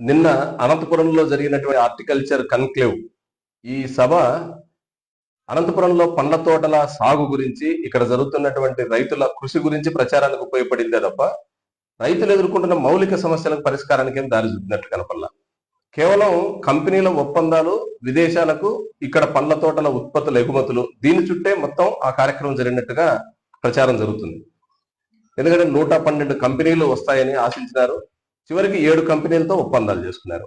నిన్న అనంతపురంలో జరిగినటువంటి హార్టికల్చర్ కన్క్లేవ్. ఈ సభ అనంతపురంలో పండ్ల తోటల సాగు గురించి ఇక్కడ జరుగుతున్నటువంటి రైతుల కృషి గురించి ప్రచారానికి ఉపయోగపడిందే తప్ప రైతులు ఎదుర్కొంటున్న మౌలిక సమస్యలకు పరిష్కారానికి ఏం దారి చూపినట్టు కనపల్లా కేవలం కంపెనీల ఒప్పందాలు విదేశాలకు ఇక్కడ పండ్ల తోటల ఉత్పత్తుల ఎగుమతులు దీని చుట్టే మొత్తం ఆ కార్యక్రమం జరిగినట్టుగా ప్రచారం జరుగుతుంది. ఎందుకంటే నూట పన్నెండు కంపెనీలు వస్తాయని ఆశించినారు. చివరికి ఏడు కంపెనీలతో ఒప్పందాలు చేసుకున్నారు.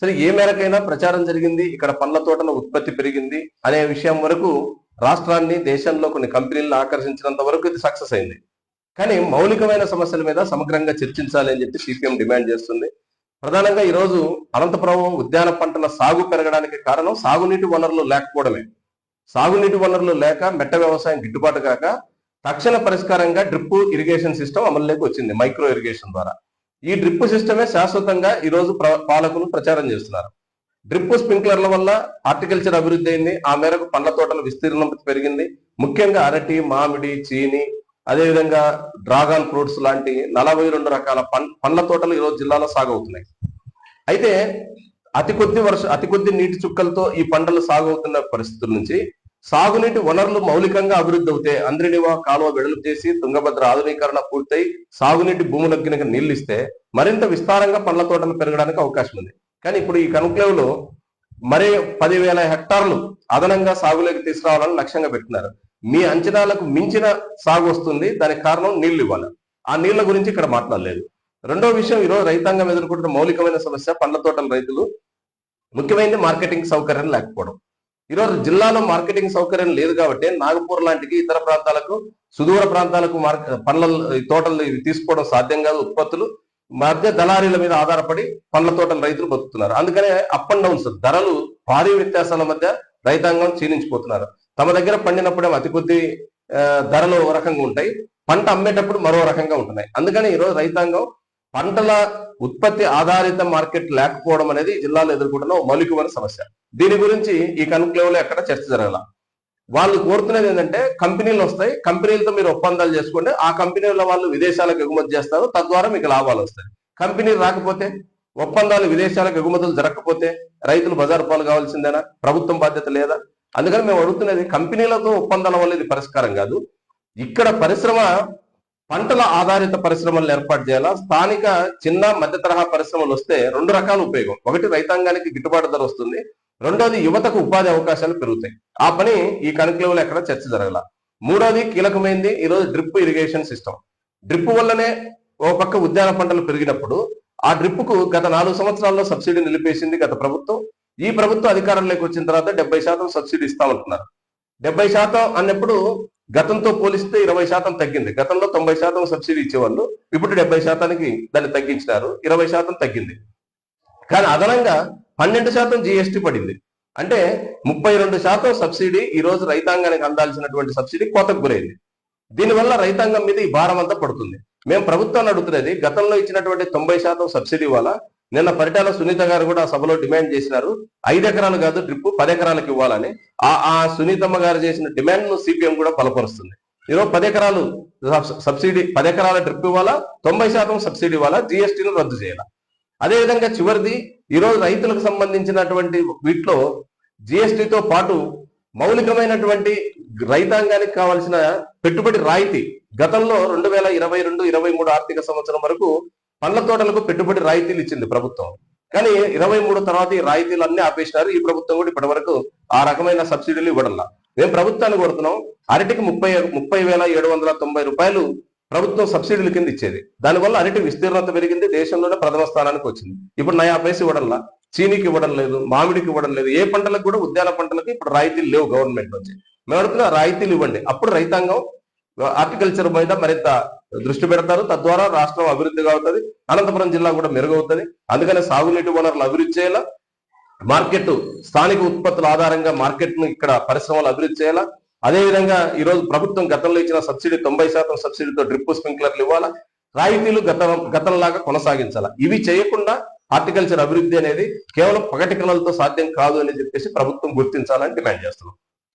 సరే ఏ మేరకైనా ప్రచారం జరిగింది ఇక్కడ పండ్ల తోటల ఉత్పత్తి పెరిగింది అనే విషయం వరకు రాష్ట్రాన్ని దేశంలో కొన్ని కంపెనీలను ఆకర్షించినంత వరకు ఇది సక్సెస్ అయింది. కానీ మౌలికమైన సమస్యల మీద సమగ్రంగా చర్చించాలి అని చెప్పి సిపిఎం డిమాండ్ చేస్తుంది. ప్రధానంగా ఈరోజు అనంతపురం ఉద్యాన పంటల సాగు పెరగడానికి కారణం సాగునీటి వనరులు లేకపోవడమే. సాగునీటి వనరులు లేక మెట్ట వ్యవసాయం గిట్టుబాటు కాక తక్షణ పరిష్కారంగా డ్రిప్ ఇరిగేషన్ సిస్టమ్ అమల్లోకి వచ్చింది మైక్రో ఇరిగేషన్ ద్వారా. ఈ డ్రిప్ సిస్టమే శాశ్వతంగా ఈ రోజు ప్ర- పాలకులు ప్రచారం చేస్తున్నారు. డ్రిప్ స్ప్రింక్లర్ల వల్ల హార్టికల్చర్ అభివృద్ధి అయింది. ఆ మేరకు పండ్ల తోటల విస్తీర్ణం పెరిగింది. ముఖ్యంగా అరటి మామిడి చీని అదేవిధంగా డ్రాగన్ ఫ్రూట్స్ లాంటి నలభై రెండు రకాల పండ్ల తోటలు ఈరోజు జిల్లాలో సాగు అవుతున్నాయి అయితే అతి కొద్ది వర్ష అతి కొద్ది నీటి చుక్కలతో ఈ పంటలు సాగు అవుతున్న పరిస్థితుల నుంచి సాగునీటి వనరులు మౌలికంగా అభివృద్ధి అవుతే అంద్రినివ కాలువ వెడల్పు చేసి తుంగభద్ర ఆధునీకరణ పూర్తయి సాగునీటి భూములకు గినక నీళ్ళు ఇస్తే మరింత విస్తారంగా పండ్ల తోటలు పెరగడానికి అవకాశం ఉంది. కానీ ఇప్పుడు ఈ కన్క్లేవ్లో మరే పదివేల హెక్టార్లు అదనంగా సాగులోకి తీసుకురావాలని లక్ష్యంగా పెట్టినారు మీ అంచనాలకు మించిన సాగు వస్తుంది దానికి కారణం నీళ్ళు ఇవ్వాలి. ఆ నీళ్ళ గురించి ఇక్కడ మాట్లాడలేదు. రెండో విషయం ఈరోజు రైతాంగం ఎదుర్కొంటున్న మౌలికమైన సమస్య పండ్ల తోటల రైతులు ముఖ్యమైనది మార్కెటింగ్ సౌకర్యం లేకపోవడం. ఈరోజు జిల్లాలో మార్కెటింగ్ సౌకర్యం లేదు కాబట్టి నాగపూర్ లాంటికి ఇతర ప్రాంతాలకు సుదూర ప్రాంతాలకు మార్కె పండ్ల ఈ తోటలు ఇవి తీసుకోవడం సాధ్యం కాదు ఉత్పత్తులు. మధ్య దళారీల మీద ఆధారపడి పండ్ల తోటల రైతులు బతుకుతున్నారు. అందుకనే అప్ అండ్ డౌన్స్ ధరలు భారీ వ్యత్యాసాల మధ్య రైతాంగం క్షీణించిపోతున్నారు. తమ దగ్గర పండినప్పుడే అతి కొద్ది ధరలు ఒక రకంగా ఉంటాయి. పంట అమ్మేటప్పుడు మరో రకంగా ఉంటున్నాయి. అందుకని ఈరోజు రైతాంగం పంటల ఉత్పత్తి ఆధారిత మార్కెట్ లేకపోవడం అనేది జిల్లాలో ఎదుర్కొంటున్న మౌలికమైన సమస్య. దీని గురించి ఈ కన్క్లేవ్లో ఎక్కడ చర్చ జరగాల? వాళ్ళు కోరుతున్నది ఏంటంటే కంపెనీలు వస్తాయి కంపెనీలతో మీరు ఒప్పందాలు చేసుకోండి ఆ కంపెనీల వాళ్ళు విదేశాలకు ఎగుమతి చేస్తారు తద్వారా మీకు లాభాలు వస్తాయి. కంపెనీలు రాకపోతే ఒప్పందాలు విదేశాలకు ఎగుమతులు జరగకపోతే రైతులు బజారు పాలు కావాల్సిందేనా? ప్రభుత్వం బాధ్యత లేదా? అందుకని మేము అడుగుతున్నది కంపెనీలతో ఒప్పందాల వల్ల ఇది పరిష్కారం కాదు. ఇక్కడ పరిశ్రమ పంటల ఆధారిత పరిశ్రమలను ఏర్పాటు చేయాలా? స్థానిక చిన్న మధ్య తరహా పరిశ్రమలు వస్తే రెండు రకాల ఉపయోగం. ఒకటి రైతాంగానికి గిట్టుబాటు ధర వస్తుంది. రెండోది యువతకు ఉపాధి అవకాశాలు పెరుగుతాయి. ఆ పని ఈ కనుక్లేవులో ఎక్కడ చర్చ జరగల. మూడోది కీలకమైంది ఈరోజు డ్రిప్ ఇరిగేషన్ సిస్టమ్ డ్రిప్ వల్లనే ఓ పక్క ఉద్యాన పంటలు పెరిగినప్పుడు ఆ డ్రిప్కు గత నాలుగు సంవత్సరాల్లో సబ్సిడీ నిలిపేసింది గత ప్రభుత్వం. ఈ ప్రభుత్వం అధికారంలోకి వచ్చిన తర్వాత డెబ్బై శాతం సబ్సిడీ ఇస్తామంటున్నారు. డెబ్బై శాతం అన్నప్పుడు గతంతో పోలిస్తే ఇరవై శాతం తగ్గింది. గతంలో తొంభై శాతం సబ్సిడీ ఇచ్చేవాళ్ళు ఇప్పుడు డెబ్బై శాతానికి దాన్ని తగ్గించినారు. ఇరవై శాతం తగ్గింది. కానీ అదనంగా పన్నెండు శాతం జిఎస్టి పడింది. అంటే ముప్పై రెండు శాతం సబ్సిడీ ఈ రోజు రైతాంగానికి అందాల్సినటువంటి సబ్సిడీ కోతకు గురైంది. దీనివల్ల రైతాంగం మీద ఈ భారం అంతా పడుతుంది. మేము ప్రభుత్వాన్ని అడుగుతున్నది గతంలో ఇచ్చినటువంటి తొంభై శాతం సబ్సిడీ వల్ల నిన్న పరిటాల సునీత గారు కూడా సభలో డిమాండ్ చేసినారు. ఐదు ఎకరాలు కాదు డ్రిప్ పది ఎకరాలకు ఇవ్వాలని. ఆ ఆ సునీతమ్మ గారు చేసిన డిమాండ్ను సిపిఎం కూడా బలపరుస్తుంది. ఈరోజు పది ఎకరాలు సబ్సిడీ పది ఎకరాల డ్రిప్ ఇవ్వాలా? తొంభై శాతం సబ్సిడీ ఇవ్వాలా? జిఎస్టీని రద్దు చేయాలా? అదేవిధంగా చివరిది ఈరోజు రైతులకు సంబంధించినటువంటి వీటిలో జిఎస్టీతో పాటు మౌలికమైనటువంటి రైతాంగానికి కావాల్సిన పెట్టుబడి రాయితీ గతంలో రెండు వేల ఇరవై రెండు ఇరవై మూడు ఆర్థిక సంవత్సరం వరకు పండ్ల తోటలకు పెట్టుబడి రాయితీలు ఇచ్చింది ప్రభుత్వం. కానీ ఇరవై మూడు తర్వాత ఈ రాయితీలు అన్ని ఆపేసినారు. ఈ ప్రభుత్వం కూడా ఇప్పటి వరకు ఆ రకమైన సబ్సిడీలు ఇవ్వడంలా. మేము ప్రభుత్వాన్ని కొడుతున్నాం అరటికి ముప్పై ముప్పై వేల ఏడు వందల తొంభై రూపాయలు ప్రభుత్వం సబ్సిడీల కింద ఇచ్చేది. దానివల్ల అరటి విస్తీర్ణత పెరిగింది. దేశంలోనే ప్రథమ స్థానానికి వచ్చింది. ఇప్పుడు నయా పైస ఇవ్వడంలా. చీనీకి ఇవ్వడం లేదు మామిడికి ఇవ్వడం లేదు. ఏ పంటలకు కూడా ఉద్యాన పంటలకు ఇప్పుడు రాయితీలు లేవు గవర్నమెంట్ నుంచి. మేము అడుగుతున్నా రాయితీలు ఇవ్వండి. అప్పుడు రైతాంగం హార్టికల్చర్ మీద మరింత దృష్టి పెడతారు. తద్వారా రాష్ట్రం అభివృద్ధిగా అవుతుంది అనంతపురం జిల్లా కూడా మెరుగవుతుంది. అందుకనే సాగునీటి వనరులు అభివృద్ధి చేయాలా? మార్కెట్ స్థానిక ఉత్పత్తుల ఆధారంగా మార్కెట్ను ఇక్కడ పరిశ్రమలు అభివృద్ధి చేయాలా? అదేవిధంగా ఈరోజు ప్రభుత్వం గతంలో ఇచ్చిన సబ్సిడీ తొంభై శాతం సబ్సిడీతో డ్రిప్ స్ప్రింక్లర్లు ఇవ్వాలా? రాయితీలు గత గతంలాగా కొనసాగించాలా? ఇవి చేయకుండా హార్టికల్చర్ అభివృద్ధి అనేది కేవలం పగటి కళలతో సాధ్యం కాదు అని చెప్పేసి ప్రభుత్వం గుర్తించాలని డిమాండ్ చేస్తున్నాం.